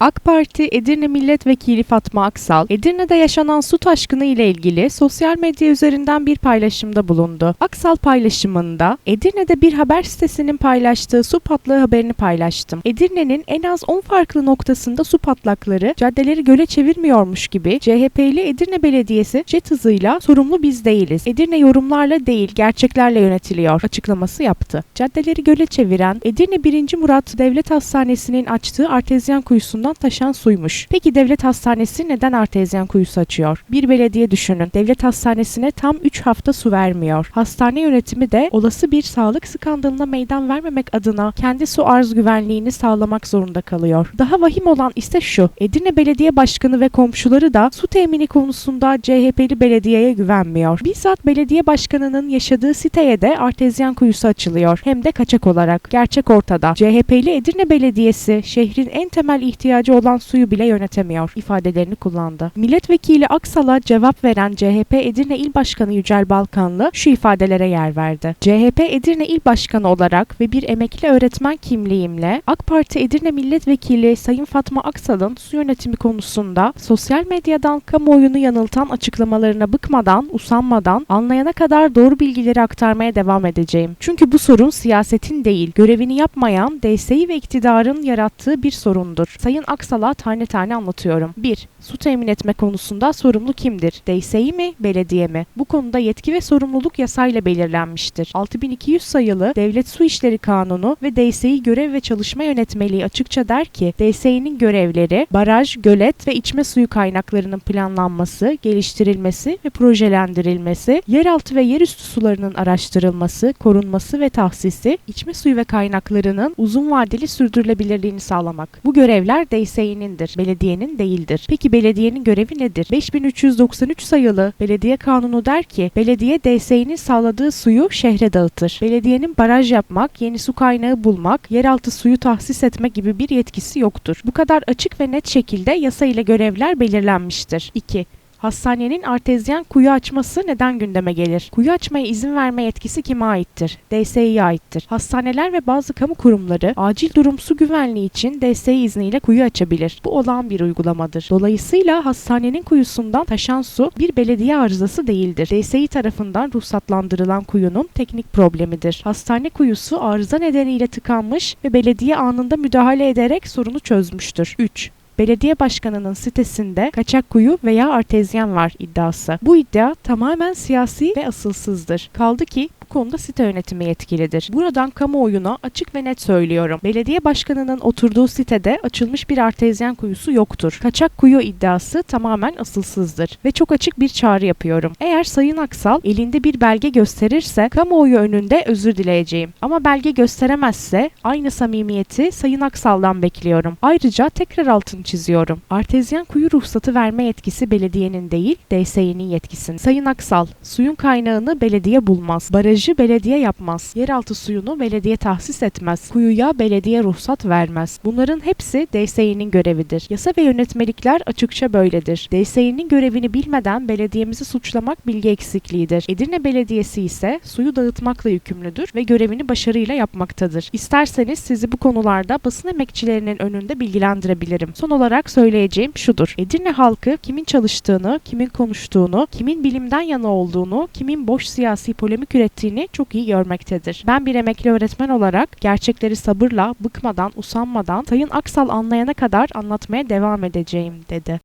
AK Parti Edirne Milletvekili Fatma Aksal, Edirne'de yaşanan su taşkını ile ilgili sosyal medya üzerinden bir paylaşımda bulundu. Aksal paylaşımında, Edirne'de bir haber sitesinin paylaştığı su patlağı haberini paylaştım. Edirne'nin en az 10 farklı noktasında su patlakları caddeleri göle çevirmiyormuş gibi CHP'li Edirne Belediyesi jet hızıyla sorumlu biz değiliz. Edirne yorumlarla değil gerçeklerle yönetiliyor açıklaması yaptı. Caddeleri göle çeviren Edirne 1. Murat Devlet Hastanesi'nin açtığı artezyen kuyusundan taşan suymuş. Peki devlet hastanesi neden artezyen kuyusu açıyor? Bir belediye düşünün. Devlet hastanesine tam 3 hafta su vermiyor. Hastane yönetimi de olası bir sağlık skandalına meydan vermemek adına kendi su arz güvenliğini sağlamak zorunda kalıyor. Daha vahim olan ise şu. Edirne Belediye Başkanı ve komşuları da su temini konusunda CHP'li belediyeye güvenmiyor. Bizzat belediye başkanının yaşadığı siteye de artezyen kuyusu açılıyor. Hem de kaçak olarak. Gerçek ortada. CHP'li Edirne Belediyesi şehrin en temel ihtiyacı olan suyu bile yönetemiyor ifadelerini kullandı. Milletvekili Aksal'a cevap veren CHP Edirne İl Başkanı Yücel Balkanlı şu ifadelere yer verdi. CHP Edirne İl Başkanı olarak ve bir emekli öğretmen kimliğimle AK Parti Edirne Milletvekili Sayın Fatma Aksal'ın su yönetimi konusunda sosyal medyadan kamuoyunu yanıltan açıklamalarına bıkmadan, usanmadan, anlayana kadar doğru bilgileri aktarmaya devam edeceğim. Çünkü bu sorun siyasetin değil, görevini yapmayan DSİ ve iktidarın yarattığı bir sorundur. Sayın Aksal'a tane tane anlatıyorum. 1. Su temin etme konusunda sorumlu kimdir? DSİ mi, belediye mi? Bu konuda yetki ve sorumluluk yasayla belirlenmiştir. 6200 sayılı Devlet Su İşleri Kanunu ve DSİ görev ve çalışma yönetmeliği açıkça der ki DSİ'nin görevleri baraj, gölet ve içme suyu kaynaklarının planlanması, geliştirilmesi ve projelendirilmesi, yeraltı ve yerüstü sularının araştırılması, korunması ve tahsisi, içme suyu ve kaynaklarının uzun vadeli sürdürülebilirliğini sağlamak. Bu görevler DSİ'nindir, belediyenin değildir. Peki belediyenin görevi nedir? 5393 sayılı Belediye Kanunu der ki, belediye DSİ'nin sağladığı suyu şehre dağıtır. Belediyenin baraj yapmak, yeni su kaynağı bulmak, yeraltı suyu tahsis etmek gibi bir yetkisi yoktur. Bu kadar açık ve net şekilde yasa ile görevler belirlenmiştir. 2. Hastanenin artezyen kuyu açması neden gündeme gelir? Kuyu açmaya izin verme yetkisi kime aittir? DSİ'ye aittir. Hastaneler ve bazı kamu kurumları acil durum su güvenliği için DSİ izniyle kuyu açabilir. Bu olağan bir uygulamadır. Dolayısıyla hastanenin kuyusundan taşan su bir belediye arızası değildir. DSİ tarafından ruhsatlandırılan kuyunun teknik problemidir. Hastane kuyusu arıza nedeniyle tıkanmış ve belediye anında müdahale ederek sorunu çözmüştür. 3 belediye başkanının sitesinde kaçak kuyu veya artezyen var iddiası. Bu iddia tamamen siyasi ve asılsızdır. Kaldı ki konuda site yönetimi yetkilidir. Buradan kamuoyuna açık ve net söylüyorum. Belediye başkanının oturduğu sitede açılmış bir artezyen kuyusu yoktur. Kaçak kuyu iddiası tamamen asılsızdır ve çok açık bir çağrı yapıyorum. Eğer Sayın Aksal elinde bir belge gösterirse kamuoyu önünde özür dileyeceğim. Ama belge gösteremezse aynı samimiyeti Sayın Aksal'dan bekliyorum. Ayrıca tekrar altını çiziyorum. Artezyen kuyu ruhsatı verme yetkisi belediyenin değil, DSİ'nin yetkisinin. Sayın Aksal, suyun kaynağını belediye bulmaz. Barajı belediye yapmaz. Yeraltı suyunu belediye tahsis etmez. Kuyuya belediye ruhsat vermez. Bunların hepsi DSİ'nin görevidir. Yasa ve yönetmelikler açıkça böyledir. DSİ'nin görevini bilmeden belediyemizi suçlamak bilgi eksikliğidir. Edirne Belediyesi ise suyu dağıtmakla yükümlüdür ve görevini başarıyla yapmaktadır. İsterseniz sizi bu konularda basın emekçilerinin önünde bilgilendirebilirim. Son olarak söyleyeceğim şudur. Edirne halkı kimin çalıştığını, kimin konuştuğunu, kimin bilimden yana olduğunu, kimin boş siyasi polemik ürettiğini çok iyi görmektedir. Ben bir emekli öğretmen olarak gerçekleri sabırla, bıkmadan, usanmadan Sayın Aksal anlayana kadar anlatmaya devam edeceğim dedi.